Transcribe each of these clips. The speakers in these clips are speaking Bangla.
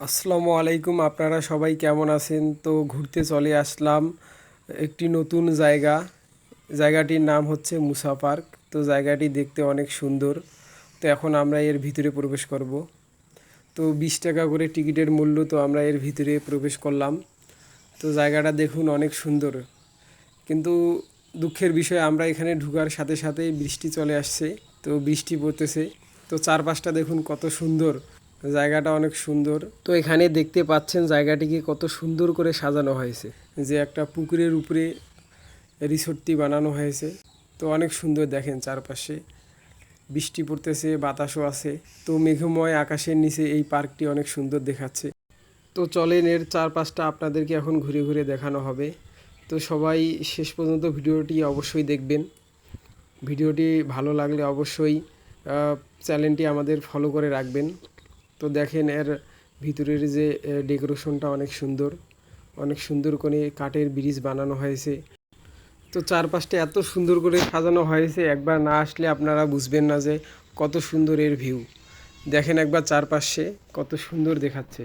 আসসালামু আলাইকুম, আপনারা সবাই কেমন আছেন? তো ঘুরতে চলে আসলাম একটি নতুন জায়গা। জায়গাটির নাম হচ্ছে মুসা পার্ক। তো জায়গাটি দেখতে অনেক সুন্দর। তো এখন আমরা এর ভিতরে প্রবেশ করব। তো বিশ টাকা করে টিকিটের মূল্য তো আমরা এর ভিতরে প্রবেশ করলাম। তো জায়গাটা দেখুন অনেক সুন্দর। কিন্তু দুঃখের বিষয়, আমরা এখানে ঢুকার সাথে সাথেই বৃষ্টি চলে আসছে। তো বৃষ্টি পড়তেছে। তো চারপাশটা দেখুন কত সুন্দর। জায়গাটা অনেক সুন্দর। তো এখানে দেখতে পাচ্ছেন জায়গাটিকে কত সুন্দর করে সাজানো হয়েছে। যে একটা পুকুরের উপরে রিসোর্টটি বানানো হয়েছে। তো অনেক সুন্দর দেখেন চারপাশে। বৃষ্টি পড়তেছে, বাতাসও আছে। তো মেঘময় আকাশের নিচে এই পার্কটি অনেক সুন্দর দেখাচ্ছে। তো চলেন, এর চারপাশটা আপনাদেরকে এখন ঘুরে ঘুরে দেখানো হবে। তো সবাই শেষ পর্যন্ত ভিডিওটি অবশ্যই দেখবেন। ভিডিওটি ভালো লাগলে অবশ্যই চ্যানেলটি আমাদের ফলো করে রাখবেন। তো দেখেন এর ভিতরের যে ডেকোরেশনটা অনেক সুন্দর। অনেক সুন্দর করে কাঠের ব্রিজ বানানো হয়েছে। তো চারপাশটা এত সুন্দর করে সাজানো হয়েছে, একবার না আসলে আপনারা বুঝবেন না যে কত সুন্দর এর ভিউ। দেখেন একবার চারপাশে কত সুন্দর দেখাচ্ছে।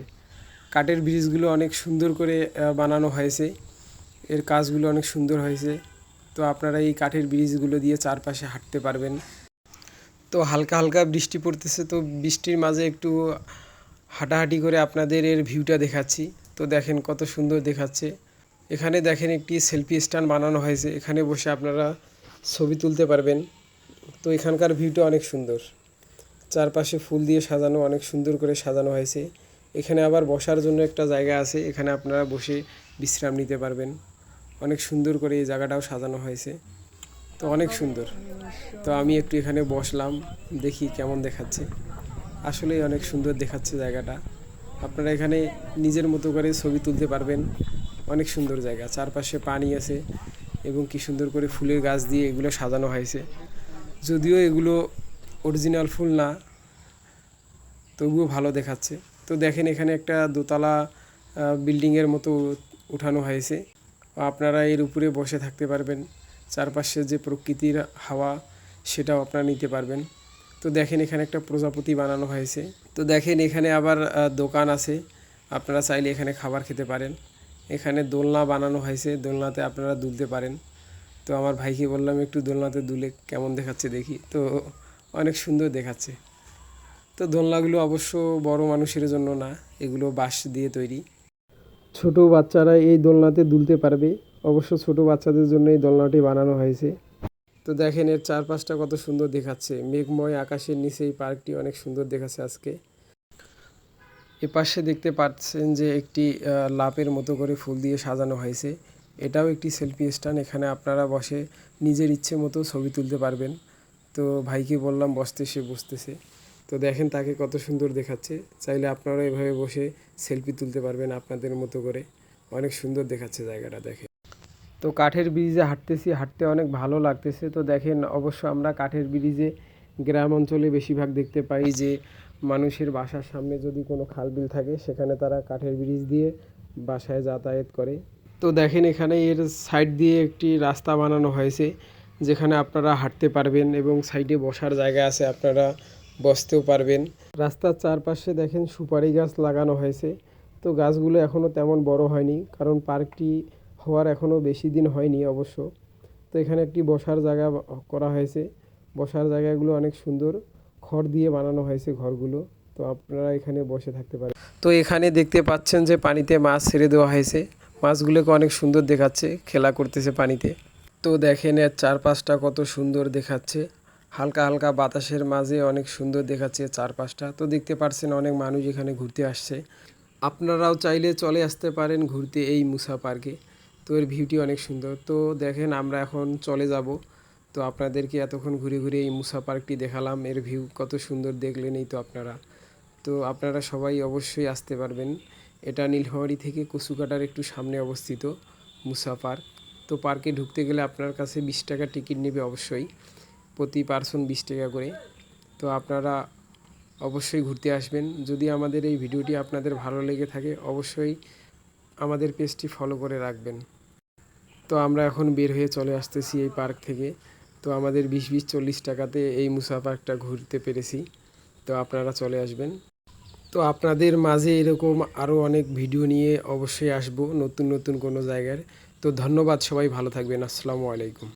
কাঠের ব্রিজগুলো অনেক সুন্দর করে বানানো হয়েছে। এর কাজগুলো অনেক সুন্দর হয়েছে। তো আপনারা এই কাঠের ব্রিজগুলো দিয়ে চারপাশে হাঁটতে পারবেন। তো হালকা হালকা বৃষ্টি পড়তেছে, তো বৃষ্টির মাঝে একটু হাঁটাহাঁটি করে আপনাদের এর ভিউটা দেখাচ্ছি। তো দেখেন কত সুন্দর দেখাচ্ছে। এখানে দেখেন একটি সেলফি স্ট্যান্ড বানানো হয়েছে, এখানে বসে আপনারা ছবি তুলতে পারবেন। তো এখানকার ভিউটা অনেক সুন্দর। চারপাশে ফুল দিয়ে সাজানো, অনেক সুন্দর করে সাজানো হয়েছে। এখানে আবার বসার জন্য একটা জায়গা আছে, এখানে আপনারা বসে বিশ্রাম নিতে পারবেন। অনেক সুন্দর করে এই জায়গাটাও সাজানো হয়েছে। তো অনেক সুন্দর। তো আমি একটু এখানে বসলাম, দেখি কেমন দেখাচ্ছে। আসলেই অনেক সুন্দর দেখাচ্ছে জায়গাটা। আপনারা এখানে নিজের মতো করে ছবি তুলতে পারবেন। অনেক সুন্দর জায়গা, চারপাশে পানি আছে এবং কি সুন্দর করে ফুলের গাছ দিয়ে এগুলো সাজানো হয়েছে। যদিও এগুলো অরিজিনাল ফুল না, তবুও ভালো দেখাচ্ছে। তো দেখেন এখানে একটা দোতলা বিল্ডিংয়ের মতো উঠানো হয়েছে। আপনারা এর উপরে বসে থাকতে পারবেন। চারপাশে যে প্রকৃতির হাওয়া, সেটাও আপনারা নিতে পারবেন। তো দেখেন এখানে একটা প্রজাপতি বানানো হয়েছে। তো দেখেন এখানে আবার দোকান আছে। আপনারা চাইলে এখানে খাবার খেতে পারেন। এখানে দোলনা বানানো হয়েছে। দোলনাতে আপনারা দুলতে পারেন। তো আমার ভাইকে বললাম, একটু দোলনাতে দুলে কেমন দেখাচ্ছে দেখি। তো অনেক সুন্দর দেখাচ্ছে। তো দোলনাগুলো অবশ্য বড় মানুষের জন্য না, এগুলো বাঁশ দিয়ে তৈরি। ছোট বাচ্চারা এই দোলনাতে দুলতে পারবে। অবশ্য ছোট বাচ্চাদের জন্য এই দোলনাটি বানানো হয়েছে। তো দেখেন, এর চারপাশটা কত সুন্দর দেখাচ্ছে। মেঘময় আকাশের নিচে এই পার্কটি অনেক সুন্দর দেখাচ্ছে আজকে। এ পাশে দেখতে পাচ্ছেন যে একটি লাপের মতো করে ফুল দিয়ে সাজানো হয়েছে। এটাও একটি সেলফি স্ট্যান্ড, এখানে আপনারা বসে নিজের ইচ্ছে মতো ছবি তুলতে পারবেন। তো ভাইকে বললাম, বসতে, সে বসতেছে। তো দেখেন, তাকে কত সুন্দর দেখাচ্ছে। চাইলে আপনারা এভাবে বসে সেলফি তুলতে পারবেন আপনাদের মতো করে। অনেক সুন্দর দেখাচ্ছে জায়গাটা দেখে তো কাঠের ব্রিজে হাঁটতেছি, হাঁটতে অনেক ভালো লাগতেছে। তো দেখেন, অবশ্য আমরা কাঠের ব্রিজে গ্রাম অঞ্চলে বেশিরভাগ দেখতে পাই যে, মানুষের বাসার সামনে যদি কোনো খাল বিল থাকে, সেখানে তারা কাঠের ব্রিজ দিয়ে বাসায় যাতায়াত করে। তো দেখেন, এখানে এর সাইড দিয়ে একটি রাস্তা বানানো হয়েছে, যেখানে আপনারা হাঁটতে পারবেন এবং সাইডে বসার জায়গা আছে, আপনারা বসতেও পারবেন। রাস্তার চারপাশে দেখেন সুপারি গাছ লাগানো হয়েছে। তো গাছগুলো এখনও তেমন বড় হয়নি, কারণ পার্কটি হওয়ার এখনও বেশি দিন হয়নি অবশ্য। তো এখানে একটি বসার জায়গা করা হয়েছে। বসার জায়গাগুলো অনেক সুন্দর। খড় দিয়ে বানানো হয়েছে ঘরগুলো। তো আপনারা এখানে বসে থাকতে পারেন। তো এখানে দেখতে পাচ্ছেন যে পানিতে মাছ ছেড়ে দেওয়া হয়েছে। মাছগুলোকে অনেক সুন্দর দেখাচ্ছে, খেলা করতেছে পানিতে। তো দেখেন এর চারপাশটা কত সুন্দর দেখাচ্ছে। হালকা হালকা বাতাসের মাঝে অনেক সুন্দর দেখাচ্ছে চারপাশটা। তো দেখতে পাচ্ছেন অনেক মানুষ এখানে ঘুরতে আসছে। আপনারাও চাইলে চলে আসতে পারেন ঘুরতে এই মুসা পার্কে। তো এর ভিউটি অনেক সুন্দর। তো দেখেন আমরা এখন চলে যাব। তো আপনাদেরকে এতক্ষণ ঘুরে ঘুরে এই মুসা পার্কটি দেখালাম। এর ভিউ কত সুন্দর দেখলেনই তো আপনারা। তো আপনারা সবাই অবশ্যই আসতে পারবেন। এটা নীলফামারী থেকে কচুকাটার একটু সামনে অবস্থিত মুসা পার্ক। তো পার্কে ঢুকতে গেলে আপনার কাছে বিশ টাকা টিকিট নেবে অবশ্যই। প্রতি পার্সন বিশ টাকা করে। তো আপনারা অবশ্যই ঘুরতে আসবেন। যদি আমাদের এই ভিডিওটি আপনাদের ভালো লেগে থাকে, অবশ্যই আমাদের পেজটি ফলো করে রাখবেন। তো আমরা এখন বের হয়ে চলে আসতেছি এই পার্ক থেকে। তো আমাদের বিশ বিশ চল্লিশ টাকাতে এই মুসা পার্কটা ঘুরতে পেরেছি। তো আপনারা চলে আসবেন। তো আপনাদের মাঝে এরকম আরও অনেক ভিডিও নিয়ে অবশ্যই আসব নতুন নতুন কোনো জায়গার। তো ধন্যবাদ সবাই, ভালো থাকবেন। আসসালামু আলাইকুম।